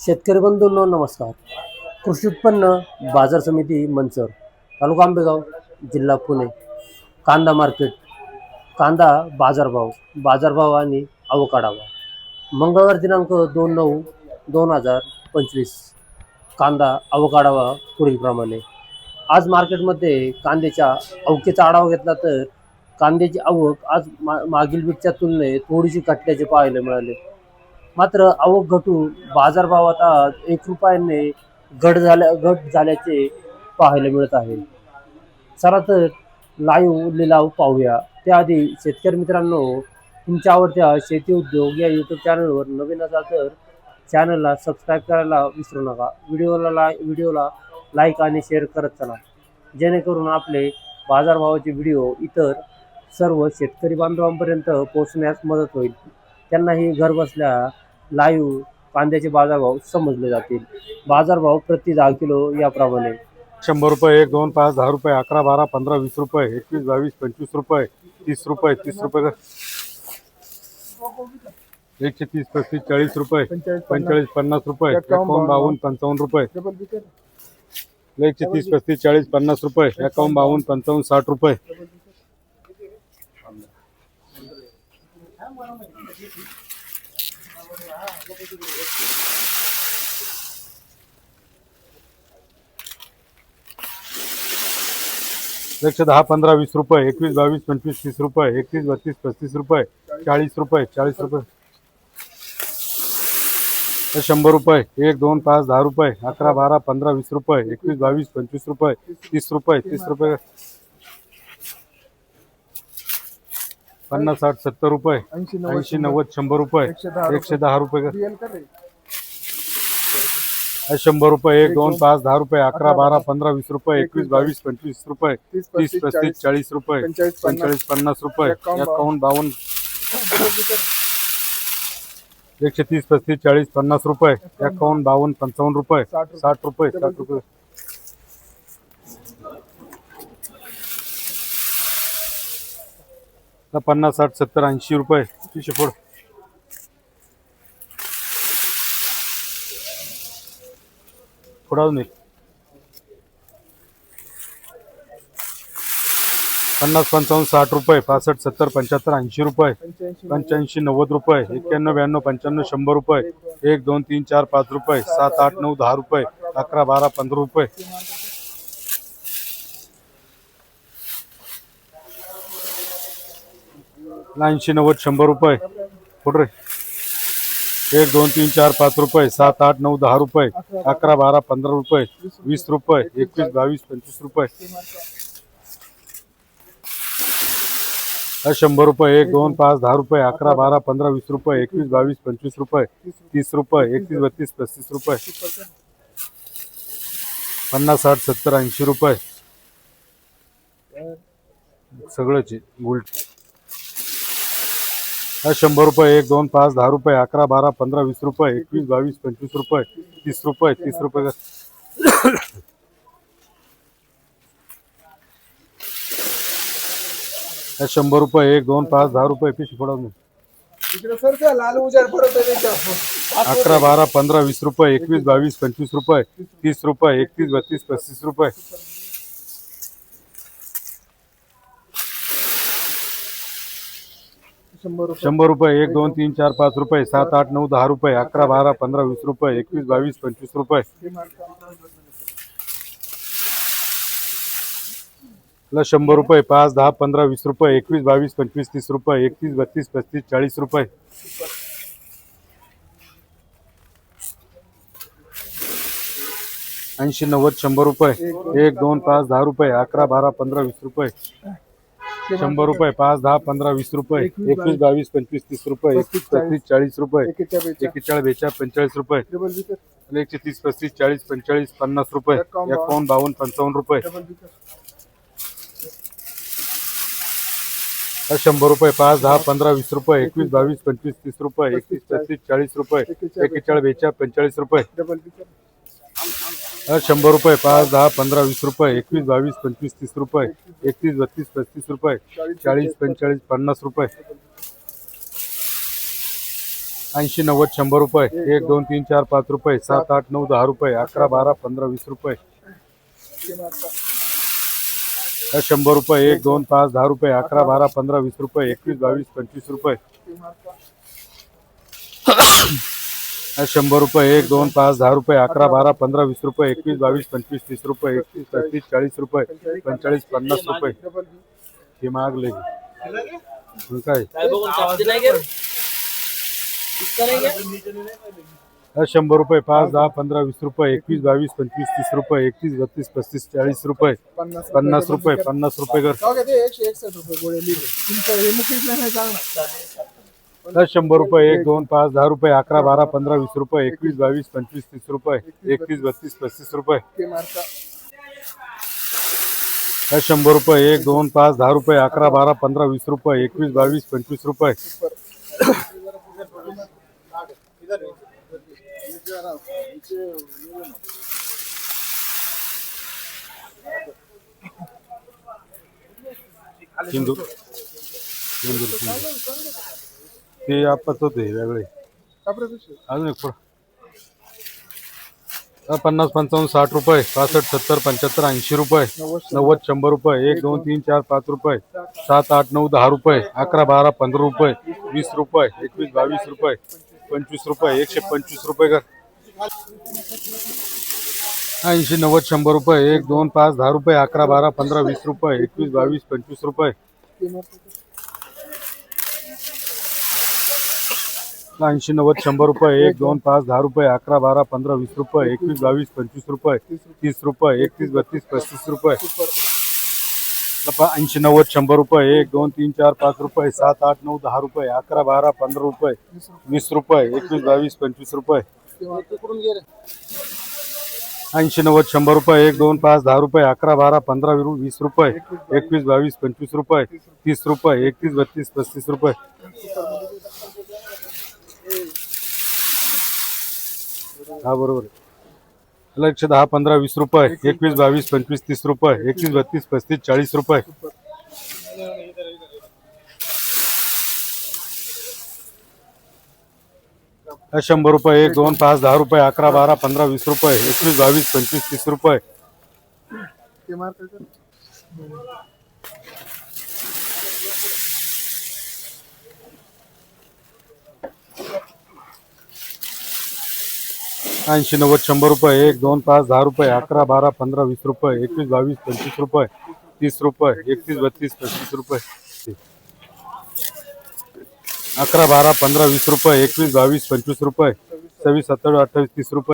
शेतकरी बंधूंनो नमस्कार. कृषी उत्पन्न बाजार समिती मंचर तालुका आंबेगाव जिल्हा पुणे. कांदा मार्केट कांदा बाजारभाव बाजारभाव आणि अवकाढावा भाव. मंगळवार दिनांक दोन नऊ दोन हजार पंचवीस. कांदा अवकाढावा भाव पुढीलप्रमाणे. आज मार्केटमध्ये कांद्याच्या अवकेचा आढावा घेतला तर कांद्याची आवक आज मा मागील वीकच्या तुलनेत थोडीशी घटल्याचे पाहायला मिळाले. मात्र आवक घटून बाजारभावात आज एक रुपयाने घट झाल्या घट झाल्याचे पाहायला मिळत आहे. चला तर लाईव्ह लिलाव पाहूया. त्याआधी शेतकरी मित्रांनो तुमच्या आवडत्या शेती उद्योग या यूट्यूब चॅनलवर नवीन असाल तर चॅनलला सबस्क्राईब करायला विसरू नका. व्हिडिओला ला व्हिडिओला लाईक आणि शेअर करत चला. जेणेकरून आपले बाजारभावाचे व्हिडिओ इतर सर्व शेतकरी बांधवांपर्यंत पोहोचण्यास मदत होईल. त्यांनाही घर बसल्या लाईव्ह कांद्याचे बाजारभाव समजले जातील. बाजारभाव प्रति दहा किलो याप्रमाणे. शंभर रुपये एक दोन पाच दहा रुपये अकरा बारा पंधरा वीस रुपये एकवीस बावीस पंचवीस रुपये तीस रुपये तीस रुपये. एकशे तीस पस्तीस चाळीस रुपये पंचेचाळीस पन्नास रुपये एकावन्न बावन्न पंचावन्न रुपये. एकशे तीस पस्तीस चाळीस पन्नास रुपये एकावन्न बावन्न पंचावन्न साठ रुपये. एकशे दहा पंधरा वीस रुपये एकवीस बावीस पंचवीस तीस रुपये एकतीस बत्तीस पस्तीस रुपये चाळीस रुपये चाळीस रुपये. शंभर रुपये एक दोन पाच दहा रुपये अकरा बारा पंधरा वीस रुपये एकवीस बावीस पंचवीस रुपये तीस रुपये तीस रुपये. पन्नास साठ सत्तर रुपये ऐंशी नव्वद शंभर रुपये एकशे दहा रुपये. शंभर रुपये एक दोन पाच दहा रुपये अकरा बारा पंधरा वीस रुपये एकवीस बावीस पंचवीस रुपये तीस पस्तीस चाळीस रुपये पंचेचाळीस पन्नास. रुपये एकावन्न बावन्न एकशे तीस पस्तीस चाळीस पन्नास रुपये एकावन्न बावन्न पंचावन्न रुपये साठ रुपये. साठ रुपये. पन्नास साठ सत्तर ऐंशी रुपये. तीनशे फोड. थोडा अजून एक. पन्नास पंचावन्न साठ रुपये पासष्ट सत्तर पंच्याहत्तर ऐंशी रुपये. पंच्याऐंशी नव्वद रुपये एक्क्याण्णव ब्याण्णव पंच्याण्णव शंभर रुपये. एक दोन तीन चार पाच रुपये. सात आठ नऊ दहा रुपये. अकरा बारा पंधरा रुपये. ऐंशी नव्वद शंभर रुपये. कुठं रे? एक दोन तीन चार पाच रुपये. सात आठ नऊ दहा रुपये. अकरा बारा पंधरा रुपये. वीस रुपये. एकवीस बावीस पंचवीस रुपये. शंभर रुपये. एक दोन पाच दहा रुपये. अकरा बारा पंधरा वीस रुपये. एकवीस बावीस पंचवीस रुपये. तीस रुपये. एकतीस बत्तीस पस्तीस रुपये. पन्नास साठ सत्तर ऐंशी रुपये. सगळंच आहे. गुल शंभर रुपये एक दोन पाच दहा रुपये अकरा बारा पंधरा वीस रुपये एकवीस बावीस पंचवीस रुपये तीस रुपये तीस रुपये. हा शंभर रुपये एक दोन पाच दहा रुपये पिशवी पडवून अकरा बारा पंधरा वीस रुपये एकवीस बावीस पंचवीस रुपये तीस रुपये एकतीस बत्तीस पस्तीस रुपये. शंभर रुपये. एक दोन तीन चार पाच रुपये सात आठ नऊ दहा रुपये अकरा बारा पंधरा वीस रुपये एकवीस बावीस पंचवीस रुपये. प्लस शंभर रुपये पाच दहा पंधरा वीस रुपये एकवीस बावीस पंचवीस तीस रुपये एकतीस बत्तीस पस्तीस चाळीस रुपये. ऐंशी नव्वद शंभर रुपये. एक दोन पाच दहा रुपये अकरा बारा पंधरा वीस रुपये. शंभर रुपये पाच दहा पंधरा वीस रुपये एकवीस बावीस. पंचवीस तीस रुपये एकतीस पस्तीस चाळीस. रुपये एकेचाळीस बेचाळीस पंचेचाळीस रुपये. एकशे तीस पस्तीस चाळीस पंचेचाळीस पन्नास रुपये. एकावन्न बावन्न पंचावन्न रुपये. शंभर रुपये पाच दहा पंधरा वीस रुपये एकवीस बावीस पंचवीस तीस रुपये एकतीस पस्तीस चाळीस. रुपये एकेचाळीस बेचाळीस पंचेचाळीस रुपये. शंभर रुपये पाच दहा पंधरा वीस रुपये एकवीस बावीस पंचवीस तीस रुपये एकतीस बत्तीस पस्तीस रुपये चाळीस पंचेचाळीस पन्नास रुपये. ऐंशी नव्वद शंभर रुपये एक दोन तीन चार पाच रुपये सात आठ नऊ दहा रुपये अकरा बारा पंधरा वीस रुपये. शंभर रुपये एक दोन पाच दहा रुपये अकरा बारा पंधरा वीस रुपये एकवीस बावीस पंचवीस रुपये. शंभर रुपये एक दोन पाच दहा रुपये अकरा बारा पंधरा वीस रुपये एकवीस बावीस पंचवीस तीस रुपये एकतीस पस्तीस चाळीस रुपये पंचेचाळीस पन्नास. रुपये. हे मागले मग काय? शंभर रुपये पाच दहा पंधरा वीस रुपये एकवीस बावीस पंचवीस तीस रुपये एकतीस बत्तीस पस्तीस चाळीस रुपये. पन्नास पन्नास रुपये पन्नास रुपये कर. जाऊ शंभर रुपये एक दोन पाच दहा रुपये अकरा बारा पंधरा वीस रुपये एकवीस बावीस पंचवीस तीस रुपये एकतीस बत्तीस पस्तीस रुपये. ते शंभर रुपये एक दोन पाच दहा रुपये अकरा बारा पंधरा वीस रुपये एकवीस बावीस पंचवीस रुपये. सिंदूर सिंदूर. ते आपच होते वेगळे. अजून एक पन्नास पंचावन्न साठ रुपये पासष्ट सत्तर पंच्याहत्तर ऐंशी रुपये नव्वद शंभर रुपये एक दोन तीन चार पाच रुपये सात आठ नऊ दहा रुपये अकरा बारा पंधरा रुपये वीस रुपये एकवीस बावीस रुपये पंचवीस रुपये एकशे पंचवीस रुपये कर ऐंशी नव्वद शंभर रुपये एक दोन पाच दहा रुपये अकरा बारा पंधरा वीस रुपये एकवीस बावीस पंचवीस रुपये. ऐंशी नव्वद शंभर रुपये एक दोन पाच दहा रुपये अकरा बारा पंधरा वीस रुपये एकवीस बावीस पंचवीस रुपये तीस रुपये. एकतीस बत्तीस पस्तीस रुपये. ऐंशी नव्वद शंभर रुपये एक दोन तीन चार पाच रुपये सात आठ नऊ दहा रुपये अकरा बारा पंधरा रुपये वीस रुपये एकवीस बावीस पंचवीस रुपये. ऐंशी नव्वद शंभर रुपये एक दोन पाच दहा रुपये अकरा बारा पंधरा वीस रुपये एकवीस बावीस पंचवीस रुपये तीस रुपये एकतीस बत्तीस पस्तीस रुपये. हा बरोबर. आहे. त्याला एकशे दहा पंधरा वीस रुपये. एकवीस बावीस पंचवीस तीस रुपये. एकवीस बत्तीस पस्तीस चाळीस रुपये. शंभर रुपये. एक दोन पाच दहा रुपये. अकरा बारा पंधरा वीस रुपये. एकवीस बावीस पंचवीस तीस रुपये. ऐंशी नव्वद शंभर रुपये एक दोन पाच दहा रुपये अकरा बारा पंधरा वीस रुपये एकवीस बावीस पंचवीस रुपये तीस रुपये एकतीस बत्तीस पस्तीस रुपये. अकरा बारा पंधरा वीस रुपये एकवीस बावीस पंचवीस रुपये सव्वीस सत्तावीस अठ्ठावीस तीस रुपये.